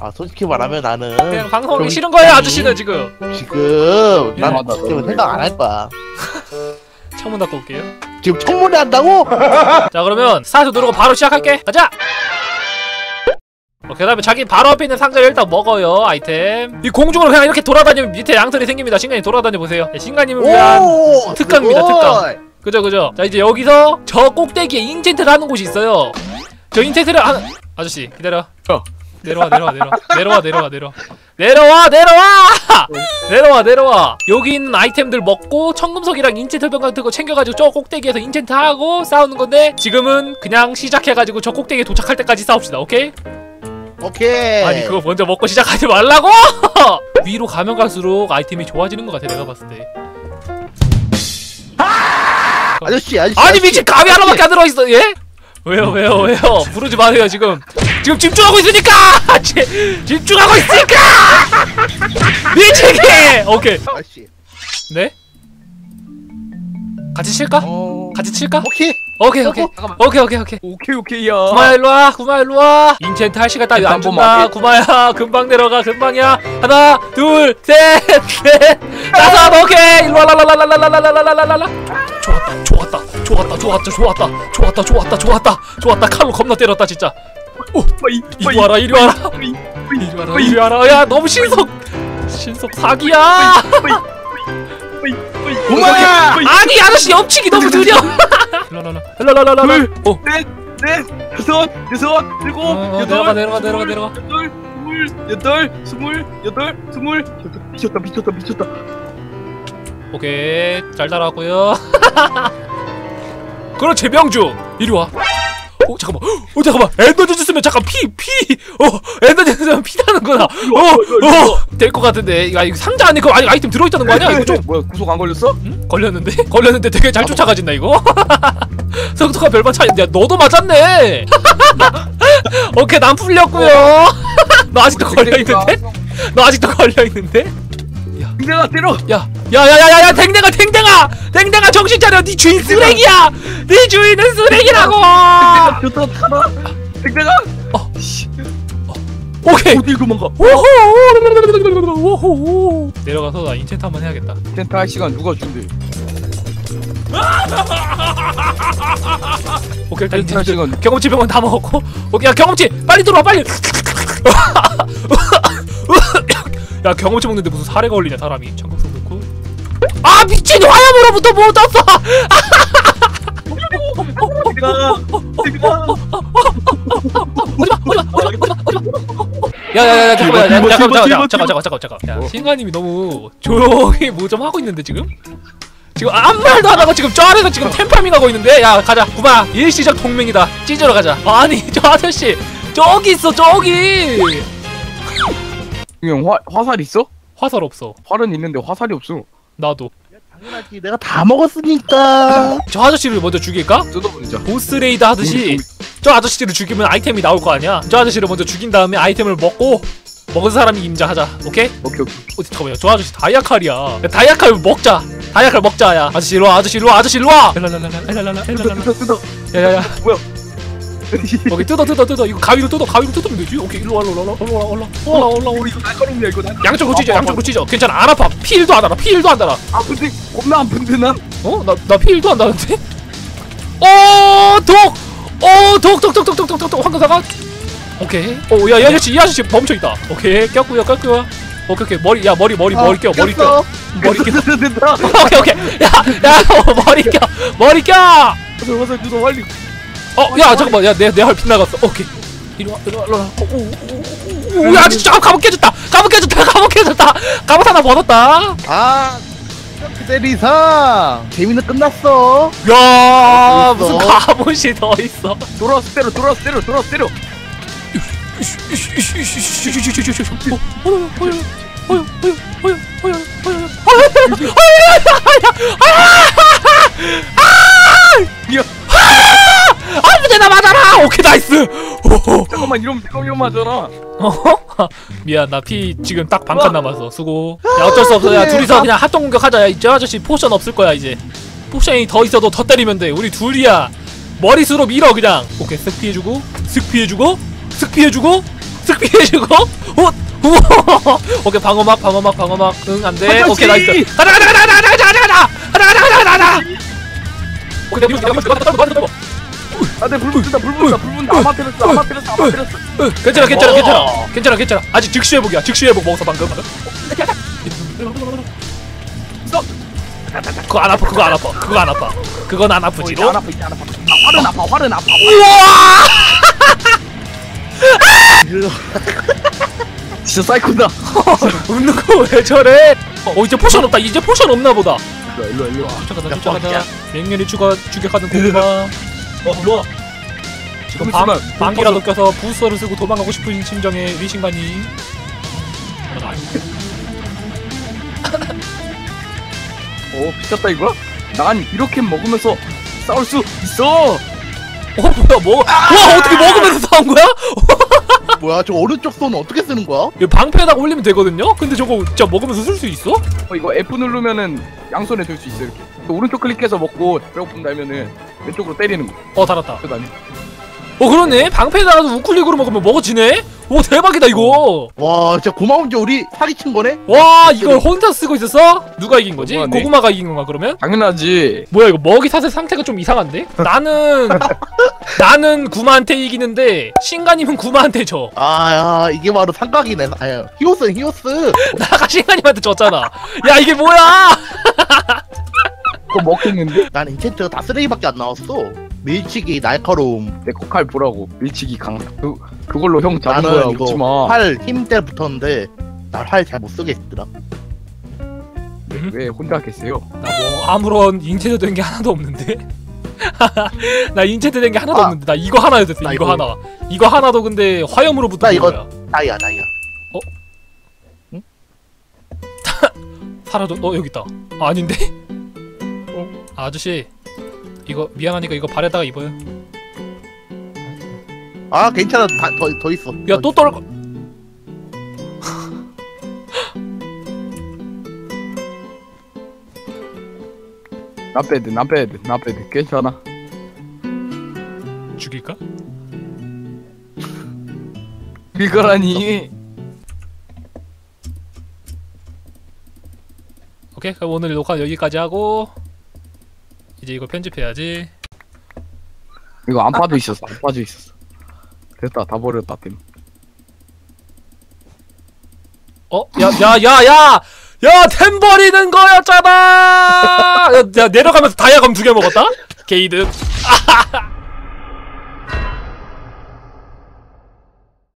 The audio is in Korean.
아 솔직히 말하면 나는 그냥 방송하기 좀- 싫은 거예요 아저씨는 지금. 지금 난 미안하다, 지금 생각 안 할 거야. 창문 닫고 올게요. 지금 청문회 한다고? 자 그러면 스타트 누르고 바로 시작할게. 가자! 어, 그 다음에 자기 바로 앞에 있는 상자를 일단 먹어요 아이템. 이 공중으로 그냥 이렇게 돌아다니면 밑에 양털이 생깁니다. 신간이 돌아다녀 보세요. 네, 신간님을 위한 오 특강입니다. 특강. 그죠 그죠? 자 이제 여기서 저 꼭대기에 인챈트를 하는 곳이 있어요. 저 인챈트를 하는 아저씨 기다려. 어. 내려와 내려와 내려와 내려와 내려와 내려와 내려와 내려와 내려와 내려와 여기 있는 아이템들 먹고 청금석이랑 인챈트병 같은 거 챙겨가지고 저 꼭대기에서 인챈트 하고 싸우는 건데 지금은 그냥 시작해가지고 저 꼭대기에 도착할 때까지 싸웁시다 오케이? 오케이. 아니 그거 먼저 먹고 시작하지 말라고! 위로 가면 갈수록 아이템이 좋아지는 것 같아 내가 봤을 때 아저씨 아저씨. 아니. 미친 감이 하나밖에 안 들어있어 예? 왜요 왜요 왜요 부르지 마세요 지금 지금 집중하고 있으니까 지, 집중하고 있으니까 미치게 오케이. 네? 같이 칠까? 어... 같이 칠까? 오케이. 오케이 오케이 잠깐만. 오케이 오케이 오케이 오케이 오케이야. 구마야 일로와 구마야 일로와 인챈트 할 시간 따위 안 준다 뭐 구마야 금방 내려가 금방이야 하나 둘셋넷 다섯 오케이 일로와 라라라라라라라라라라라 좋았다 좋았다 좋았다 좋았다 좋았다 좋았다 좋았다 좋았다 좋았다 칼로 겁나 때렸다 진짜 빠이, 이리 와라 이리 와라 이리 와라 이리 와라 야 너무 신속 신속 사기야! 빠이, 아니 아저씨 엎치기 너무 느려 라라라 라라라라라 둘, 어 넷, 넷, 다섯, 여섯, 일곱, 어, 어, 여덟, 내려가, 내려가, 내려가, 내려가. 여덟, 스물, 여덟, 스물, 여덟, 스물. 미쳤다, 미쳤다, 미쳤다. 오케이 잘 따라왔고요 그렇지 명주 이리 와 어, 잠깐만. 어 잠깐만. 엔더즈 쓰면 잠깐 피피어 엔더즈 쓰면 피 나는구나 어어될 것 같은데. 야 이거 상자 안에 그 아니 아이템 들어있다는 거 아니야? 이거 좀 뭐야, 구속 안 걸렸어? 응? 걸렸는데? 걸렸는데 되게 잘 쫓아가진다 이거. 성투가 별반 차이 야 너도 맞았네. 오케이 난 풀렸고요. 너 아직도 걸려 있는데? 너 아직도 걸려 있는데? 내가 때려. 야, 야, 야, 야, 야, 야, 댕댕아, 댕댕아, 댕댕아, 정신 차려. 네 주인 쓰레기야. 네 주인은 쓰레기라고. 좋다, 타라. 내가 어. 오케이. 어딜 도망가? 오호, 오호. 내려가서 나 인챈트 한번 해야겠다. 텐트 할 시간 누가 준대? 오케이, 일단 텐트 할 인챈트. 시간. 경험치 병원 다 먹었고. 오케이, 야, 경험치 빨리 들어와, 빨리. 야, 경험치 먹는데 무슨 사례가 걸리냐, 사람이. 넣고. 아, 미친 화염으로부터 못 떴어. 내가. 야야야 잠깐만 야, 잠깐만 잠깐만 잠깐만 잠깐만 잠깐만 야 뭐? 신가님이 너무 조용히 뭐 좀 하고 있는데 지금 지금 아무 말도 안 하고 지금 저 아래서 지금 템파밍 하고 있는데 야 가자 구마 일시적 동맹이다 찢으러 가자 아니 저 아저씨 저기 있어 저기 형 화, 화살 있어? 화살 없어 활은 있는데 화살이 없어. 나도 당연하지. 내가 다 먹었으니까. 저 아저씨를 먼저 죽일까? 뜯어버리자. 보스 레이드 하듯이 저 아저씨를 죽이면 아이템이 나올 거 아니야 저 아저씨를 먼저 죽인 다음에 아이템을 먹고 먹은 사람이 임자하자 오케이? 오케이 오케이. 어디 잠깐만요 저 아저씨 다이아칼이야 야, 다이아칼 먹자 다이아칼 먹자 야 아저씨 일로와 아저씨 일로와 아저씨 일로와 뜯어 뜯어. 야야야 뭐야? 오케이 뜯어 뜯어 뜯어 이거 가위로 뜯어 가위로 뜯으면 되지 오케이 일로와 일로와 일로와 일로와 일로와 올라 올라 올라 이거 날카롭냐 이거 날. 양쪽으로 찢어 양쪽으로 찢어 괜찮아 안 아파 피일도 안 달아 피일도 안 달아 아픈데 겁나 아픈데 난. 어? 나, 나 피일도 안 나는데? 어, 독! 어, 독, 독, 독, 독, 독, 독, 독, 독, 황금사가? 오케이. 어, 야, 이 아저씨, 이 아저씨 멈춰있다. 오케이, 꼈고요, 꼈고요. 오케이, 오케이. 머리, 야, 머리, 머리, 머리 껴, 머리 껴. 머리 껴. 오케이, 오케이. 야, 야, 어, 머리 껴. 머리 껴! 화살 화살 뜯어 빨리. 어, 야, 잠깐만. 야, 내, 내활 빗나갔어. 오케이. 이리 와, 이리 와, 이리 와. 오, 오, 오, 오, 야, 진짜 갑옷 깨졌다. 갑옷 깨졌다. 갑옷 깨졌다. 갑옷 하나 벗었다. 아. 때리상 재미는 끝났어. 야? 무슨 갑옷이 더 있어. 돌아서 때려 돌아서 때려 돌아서 때려. 미안. 잠깐만 이러면 내가 위험하잖아. 어허. 미안 나 피 지금 딱 반칸 남았어 수고 야 어쩔 수 없어 야 둘이서 그냥 핫동 공격하자 야이 아저씨 포션 없을 거야 이제 포션이 더 있어도 더 때리면 돼 우리 둘이야 머리수로 밀어 그냥 오케이 쓱 피해주고 쓱 피해주고 쓱 피해주고 쓱 피해주고 오케이 방어막 방어막 방어막 응 안돼 아저씨! 오케이 나이스 가자 가자 가자 가자 가자 가자 가자 가자 가자 가자 가자 오케이 내가 내가 내가 내가 내가 내가 아네 불 붙는다 불 붙는다 불 붙는다. 아마테라스 아마테라스 아마테라스 괜찮아 괜찮아 오. 괜찮아. 괜찮아 괜찮아. 아직 즉시 회복이야. 즉시 회복 먹었어 방금. 그거 안 아파 그거 안 아파. 그거 안 아파. 그건 안 어, 아프지 이제 안 아파 이제 안 아파. 아 활은 아파 활은 아파 우와! 진짜 사이코다. 웃는 거 왜 저래? 어 이제 포션 없다. 이제 포션 없나 보다. 일로와 일로와 일로와. 쫓아가자 야, 쫓아가자. 맹렬히 죽어 죽여가는 고구마 어 일로와. 지금 방, 방귀라도 껴서 부스터를 쓰고 도망가고 싶은 심정의 리신가니 오 미쳤다 이거? 난 이렇게 먹으면서 싸울 수 있어! 어 뭐야 뭐와 어떻게 먹으면서 싸운 거야? 뭐야 저 오른쪽 손 어떻게 쓰는 거야? 이거 방패에다가 올리면 되거든요? 근데 저거 진짜 먹으면서 쓸 수 있어? 어, 이거 F 누르면은 양손에 들 수 있어 이렇게 또 오른쪽 클릭해서 먹고 배고픔 달면은 왼쪽으로 때리는 거 어 달았다 그거 아니 어 그러네 방패에다가 우클릭으로 먹으면 먹어지네? 오 대박이다 이거 와 진짜 고마운지 우리 사기친 거네? 와 이걸 혼자 쓰고 있었어? 누가 이긴 거지? 너무하네. 고구마가 이긴 건가 그러면? 당연하지 뭐야 이거 먹이 사슬 상태가 좀 이상한데? 나는 나는 구마한테 이기는데 신가님은 구마한테 져 아 야 이게 바로 삼각이네 아야 히오스 히오스 나가 신가님한테 졌잖아 야 이게 뭐야 그거 먹겠는데? 난 인챈트가 다 쓰레기밖에 안 나왔어 밀치기 날카로움. 내거칼 보라고 밀치기 강 그, 그걸로 형 잡은 나는 거야 이거 웃지마. 활 힘대 붙었는데 난활잘 못 쓰겠더라. 왜 혼자 하겠어요? 나 뭐 아무런 인체도 된 게 하나도 없는데? 나 인체도 된 게 하나도 아. 없는데. 나 이거 하나 됐어 나 이거, 이거- 하나. 이거 하나도 근데 화염으로 붙은 나 이거- 거야. 나이야 나이야 사라져? 어 여기 있다. 아, 아닌데? 어? 아저씨 이거 미안하니까 이거 발에다가 입어요. 아 괜찮아. 다, 더, 더 있어. 야 또 떨어. 나 돼나 빼야 돼나 빼야 돼. 괜찮아. 죽일까? 이거라니. 오케이 그럼 오늘 녹화 여기까지 하고 이제 이거 편집해야지. 이거 안 빠져 있었어 안 빠져 있었어. 됐다 다 버렸다 템. 어? 야야 야야! 야 템 버리는 거였잖아! 야, 야 내려가면서 다이아검 두 개 먹었다? 게이드